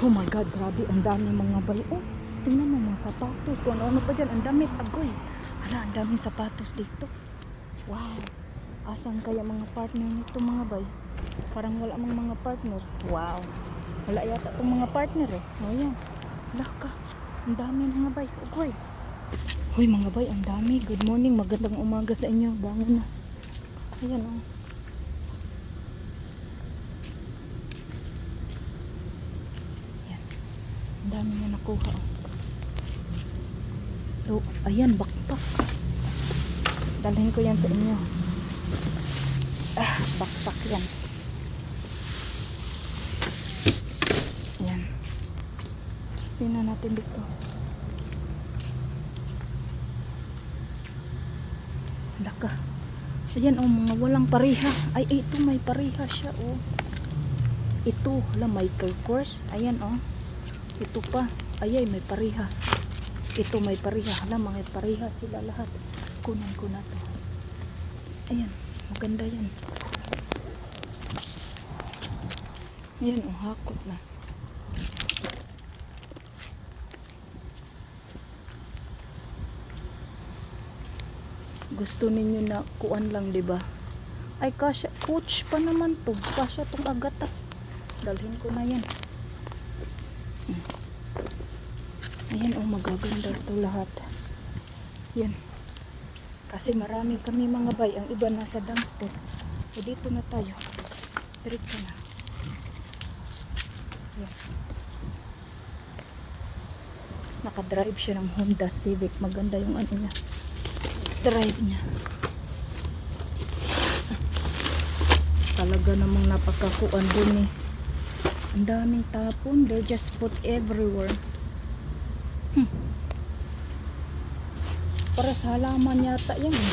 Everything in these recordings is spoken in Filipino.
Oh my God, grabe. Ang dami mga bay. Oh, tingnan mo mga sapatos. Kung ano pa dyan. Ang dami. Agoy. Hala, ang daming sapatos dito. Wow. Asan kaya mga partner nito mga bay? Parang wala mang mga partner. Wow. Wala yata itong mga partner eh. Oh, yan. Hala ka. Ang dami mga bay. Agoy. Hoy mga bay, ang dami. Good morning. Magandang umaga sa inyo. Bangon na. Ayan oh. Yan. Ang dami niya nakuha. Oh. Pero, ayan, backpack. Dalhin ko yan sa inyo. Ah, backpack yan. Yan. Tingnan natin dito. Laka. Ayan, oh, mga walang pareha. Ay, ito may pareha siya, oh. Ito, hala, Michael Kors. Ayan, oh. Ito pa. Ay, ay, may pareha. Ito may pareha. Hala, mga pareha sila lahat. Kunin ko na to. Ayan, maganda yan. Ayan, oh, hakot na. Gusto ninyo na kuan lang, 'di ba? Ay kasya, coach pa naman to. Kasya tong agata. Dalhin ko na 'yan. Hmm. Ayan, oh, magaganda to lahat. Yan. Kasi marami kami mga bay. Ang iba nasa dumpster. O dito na tayo. Diretso na. Yan. Nakadrive siya ng Honda Civic. Maganda yung ano niya. Drive niya. Talaga namang napakakuan dun eh. Ang daming tapon. They're just put everywhere. Hmm. Para sa halaman yata yan eh.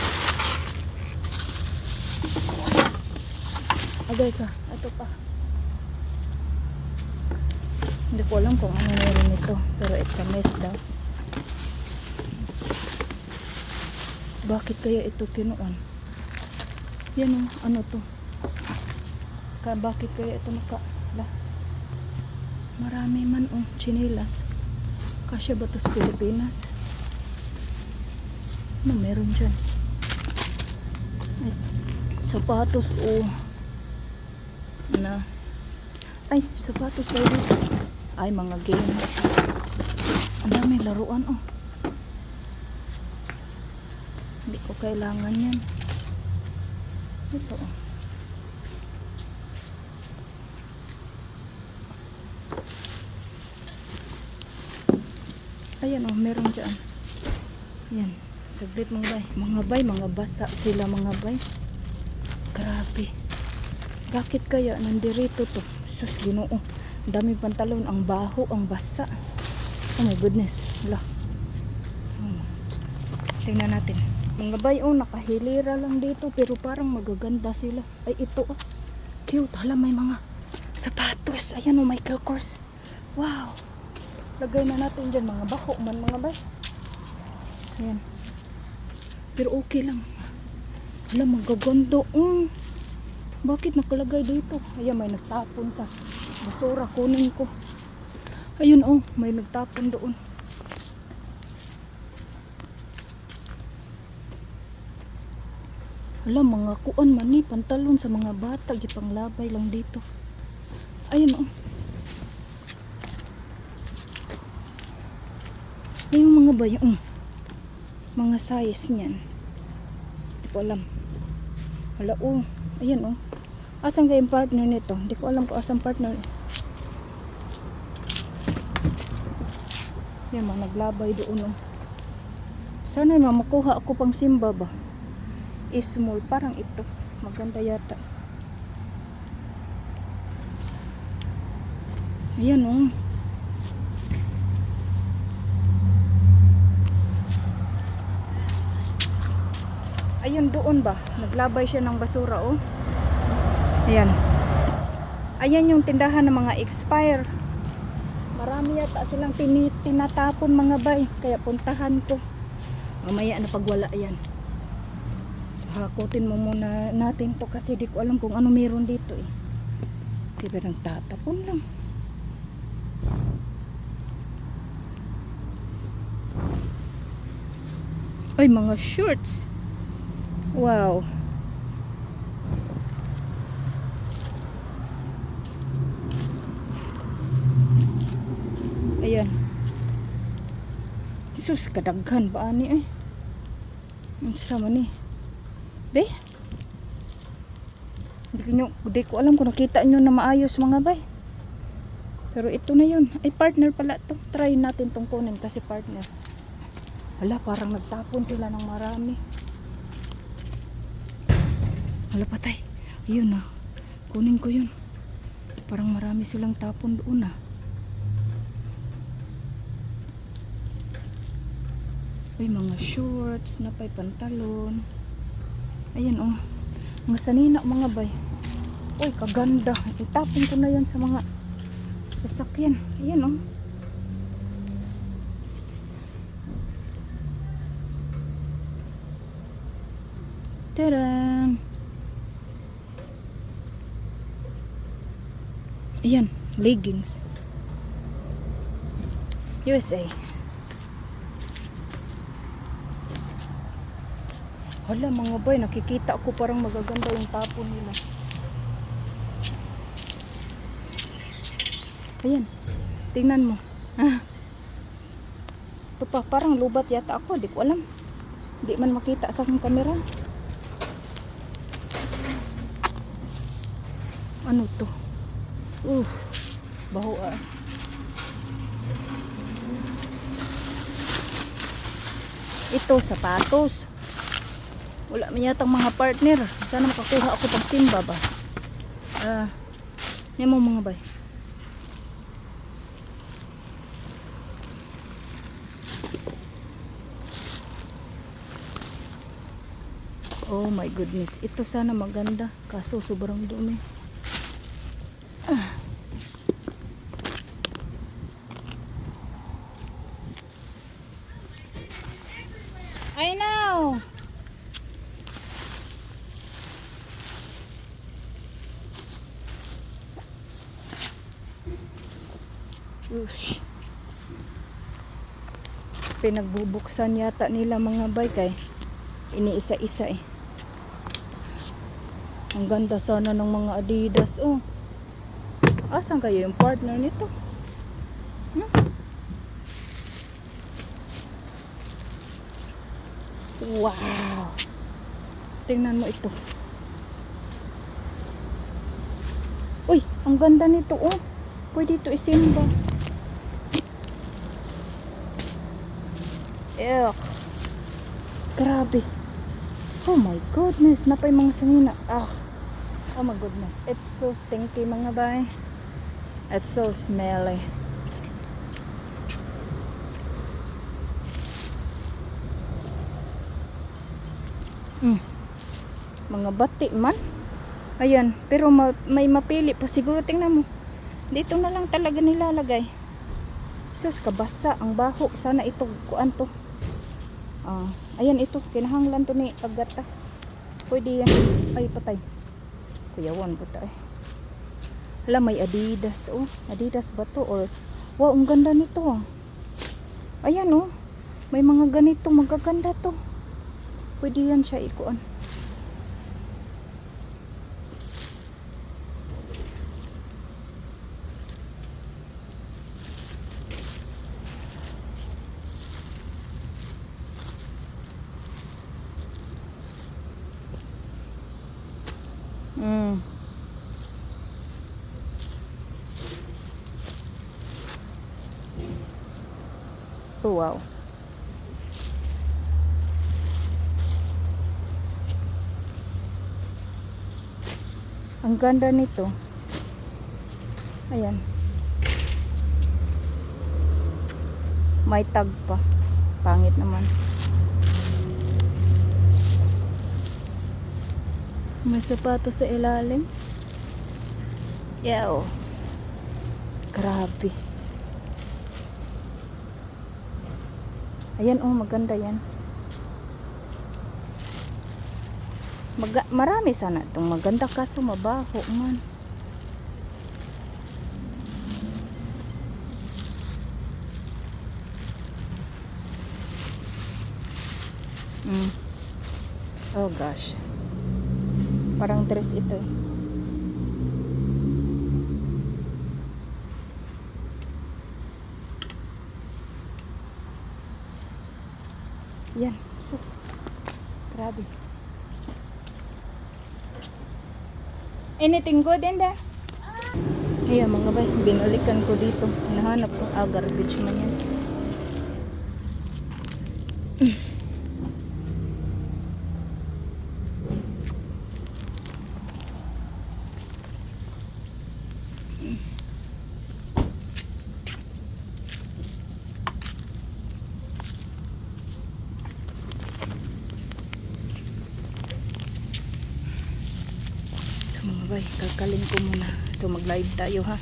Agay ka. Ito pa. Hindi ko alam kung ano meron nito. Pero it's a mess daw. Bakit kaya ito kinuan? Yan o. Ano to? Ka, bakit kaya ito naka... La. Marami man o. Chinilas. Kasya ba to sa Pilipinas? Ano meron dyan? Ay, sapatos o na ay sapatos daw ay mga games. Ang dami laruan oh. Hindi ko kailangan yan. Ito oh ayan oh meron dyan. Yan saglit mga bay. Mga bay mga basa sila mga bay. Grabe. Bakit kaya nandirito to? Sus ginoo. Daming pantalon ang baho ang basa. Oh my goodness. Hala. Hmm. tingnan natin. Mga bay oh nakahilira lang dito pero parang magaganda sila. Ay ito oh. Cute. Hala may mga sapatos. Ayan oh Michael Kors. Wow lagay na natin dyan mga baho man mga bay. Ayan. Pero okay lang. Hala magaganda mm. bakit nakalagay dito? Ayan may nagtapon sa basura kunin ko. Ayun oh may nagtapon doon. Hala mga kuan man ni pantalon sa mga bata gipanglabay lang dito. Ayun oh yung mga ba yung mga size niyan? Hindi ko alam. Wala oh. Ayan oh. Asan kayong partner nito? Hindi ko alam kung asan partner. Yan mga naglabay doon oh. Sana yung makuha ako pang simba ba? Is small parang ito. Maganda yata. Ayan oh Ayan ba? Naglabay siya ng basura oh. Ayan. Ayan yung tindahan ng mga expire. Marami yata silang tin tinatapon mga bay. Kaya puntahan ko. Mamaya na pagwala yan. Hakutin mo muna natin to kasi di ko alam kung ano meron dito eh. Di ba nagtatapon lang. Ay, mga shorts. Wow. Ayan. Sus, kadaghan ba ani eh? Ang sama ni. Be? Hindi ko, hindi ko alam kung nakita nyo na maayos mga bay. Pero ito na yun. Ay, partner pala to. Try natin tong kunin kasi partner. Hala, parang nagtapon sila ng marami. Hala, patay. Ayun na. Kunin ko yun. Parang marami silang tapon doon ah. Ay, mga shorts, napay pantalon. Ayan oh. Mga sanina mga bay. Uy, kaganda. Itapon ko na yan sa mga sasakyan. Ayan oh. Taran! Ayan, leggings. USA. Hala mga boy, nakikita ko parang magaganda yung tapon nila. Ayan, tingnan mo. Ah. Ito pa, parang lubat yata ako, di ko alam. Di man makita sa aking kamera. Ano to? Uh, baho ah. Ito, sapatos. Wala man yatang mga partner. Sana makakuha ako pag simba ba. Ah, yan mo mga bay. Oh my goodness. Ito sana maganda. Kaso sobrang dumi. Ush. Pinagbubuksan yata nila mga bike eh. Iniisa-isa eh. Ang ganda sana ng mga Adidas. Oh. Asan kayo yung partner nito? Hmm? Wow. Tingnan mo ito. Uy, ang ganda nito oh. Pwede ito isimba. Ew. Grabe. Oh my goodness. Napay mga sangina. Ah. Oh my goodness. It's so stinky mga bay. It's so smelly. Mm. Mga bati man. Ayan. Pero ma- may mapili pa. Siguro tingnan mo. Dito na lang talaga nilalagay. Sus, kabasa. Ang baho. Sana ito. Kuan to. Ah, ayan ito. Kinahanglan to ni Agata. Pwede yan. Ay, patay. Kuyawan ko ta eh. Hala, may Adidas. Oh, Adidas ba to? Or, wow, ang ganda nito ah. Ayan oh. May mga ganito. Magaganda to. Pwede yan siya ikuan. Wow. Ang ganda nito. Ayan. May tag pa. Pangit naman. May sapatos sa ilalim. Oh. Grabe. Ayan, oh, maganda yan. Maga marami sana itong maganda kaso mabaho man. Mm. Oh gosh. Parang dress ito. eh. Yan. Sus. Grabe. Anything good in there? Ayan mga bay, binalikan ko dito. Nahanap ko. Ah, garbage man yan. Kakalin ko muna. So mag-live tayo ha.